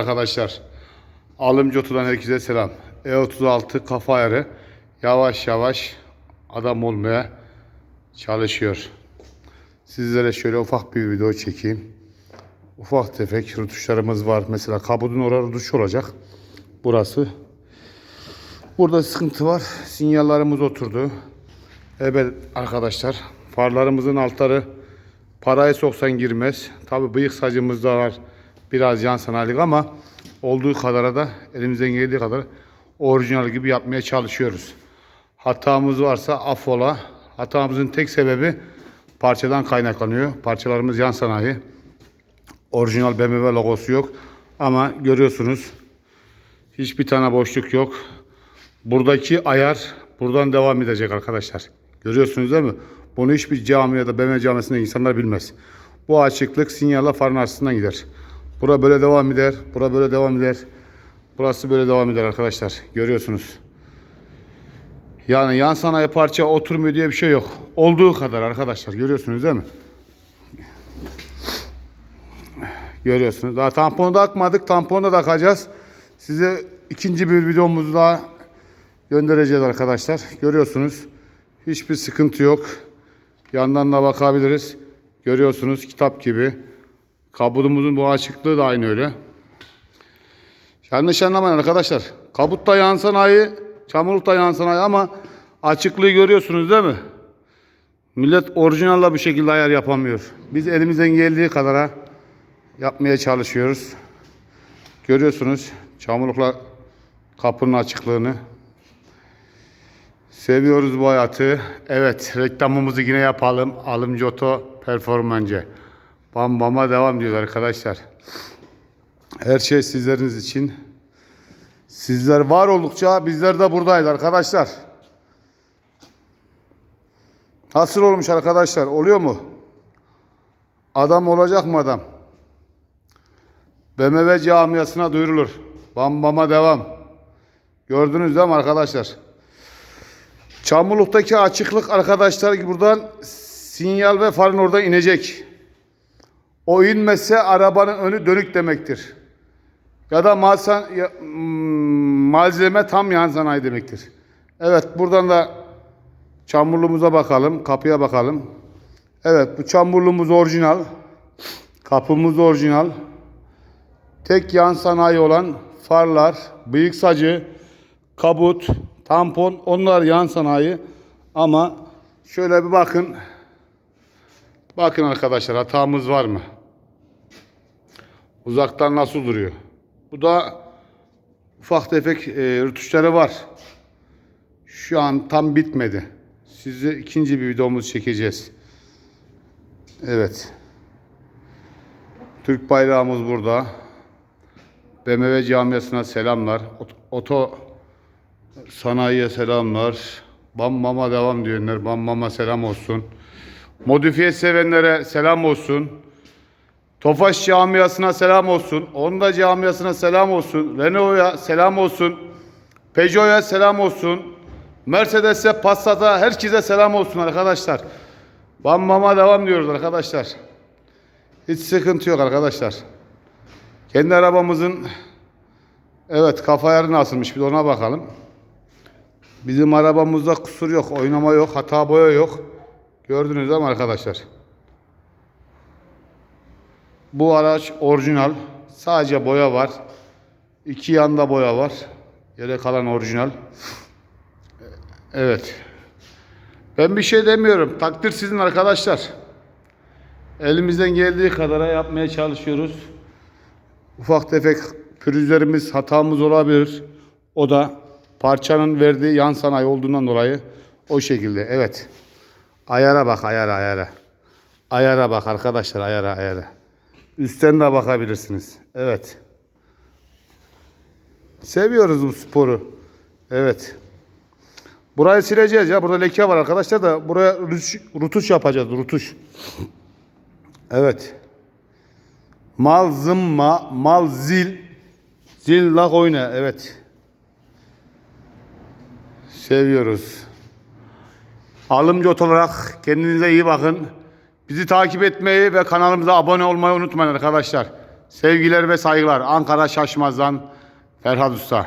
Arkadaşlar Alımcı Otu'dan herkese selam. E36 kafa ayarı yavaş yavaş adam olmaya çalışıyor. Sizlere şöyle ufak bir video çekeyim. Ufak tefek rutuşlarımız var. Mesela kabudun orada rutuş olacak. Burası. Burada sıkıntı var. Sinyallarımız oturdu. Evet arkadaşlar farlarımızın altları parayı soksan girmez. Tabi bıyık sacımız da var. Biraz yan sanayilik ama olduğu kadara da elimizden geldiği kadar orijinal gibi yapmaya çalışıyoruz. Hatamız varsa affola. Hatamızın tek sebebi parçadan kaynaklanıyor. Parçalarımız yan sanayi. Orijinal BMW logosu yok. Ama görüyorsunuz hiçbir tane boşluk yok. Buradaki ayar buradan devam edecek arkadaşlar. Görüyorsunuz değil mi? Bunu hiçbir cami ya da BMW camisinde insanlar bilmez. Bu açıklık sinyalla farın arasından gider. Bura böyle devam eder. Bura böyle devam eder. Burası böyle devam eder arkadaşlar. Görüyorsunuz. Yani yan sanayi parça oturmuyor diye bir şey yok. Olduğu kadar arkadaşlar. Görüyorsunuz değil mi? Görüyorsunuz. Daha tamponu da akmadık. Tamponu da takacağız. Size ikinci bir videomuzu daha göndereceğiz arkadaşlar. Görüyorsunuz. Hiçbir sıkıntı yok. Yandan da bakabiliriz. Görüyorsunuz kitap gibi. Kabutumuzun bu açıklığı da aynı öyle. Yanlış anlamayın arkadaşlar. Kabut da yan sanayi, çamurluk da ama açıklığı görüyorsunuz değil mi? Millet orijinalla bu şekilde ayar yapamıyor. Biz elimizden geldiği kadara yapmaya çalışıyoruz. Görüyorsunuz çamurlukla kapının açıklığını. Seviyoruz bu hayatı. Evet reklamımızı yine yapalım. Alımcı Oto Performance. Bam bama devam diyoruz arkadaşlar. Her şey sizleriniz için. Sizler var oldukça bizler de buradayız arkadaşlar. Nasıl olmuş arkadaşlar? Oluyor mu? Adam olacak mı adam? BMW camiasına duyurulur. Bam bama devam. Gördünüz değil mi arkadaşlar? Çamurluk'taki açıklık arkadaşlar buradan sinyal ve farın oradan inecek. O inmezse arabanın önü dönük demektir. Ya da malsan, ya, mm, malzeme tam yan sanayi demektir. Evet buradan da çamurluğumuza bakalım. Kapıya bakalım. Evet bu çamurluğumuz orijinal. Kapımız orijinal. Tek yan sanayi olan farlar, bıyık sacı, kabut, tampon onlar yan sanayi. Ama şöyle bir bakın. Bakın arkadaşlar hatamız var mı? Uzaktan nasıl duruyor? Bu da ufak tefek e, rütuşları var. Şu an tam bitmedi. Size ikinci bir videomuz çekeceğiz. Evet. Türk bayrağımız burada. BMW camiasına selamlar. Ot- Oto sanayiye selamlar. Bam mama devam diyenler. Bam mama selam olsun. Modifiye sevenlere selam olsun. Tofaş camiasına selam olsun. Honda camiasına selam olsun. Renault'a selam olsun. Peugeot'a selam olsun. Mercedes'e, Passat'a herkese selam olsun arkadaşlar. Bam mama devam diyoruz arkadaşlar. Hiç sıkıntı yok arkadaşlar. Kendi arabamızın evet kafa ayarı asılmış bir de ona bakalım. Bizim arabamızda kusur yok, oynama yok, hata boya yok. Gördünüz değil mi arkadaşlar? Bu araç orijinal. Sadece boya var. İki yanda boya var. Yere kalan orijinal. Evet. Ben bir şey demiyorum. Takdir sizin arkadaşlar. Elimizden geldiği kadara yapmaya çalışıyoruz. Ufak tefek pürüzlerimiz, hatamız olabilir. O da parçanın verdiği yan sanayi olduğundan dolayı o şekilde. Evet. Ayara bak ayara ayara. Ayara bak arkadaşlar ayara ayara. Üstten de bakabilirsiniz. Evet. Seviyoruz bu sporu. Evet. Burayı sileceğiz ya. Burada leke var arkadaşlar da buraya rutuş, yapacağız. Rutuş. Evet. Mal zımma, mal zil. Zil lak oyna. Evet. Seviyoruz. Alımcı olarak kendinize iyi bakın. Bizi takip etmeyi ve kanalımıza abone olmayı unutmayın arkadaşlar. Sevgiler ve saygılar. Ankara Şaşmaz'dan Ferhat Usta.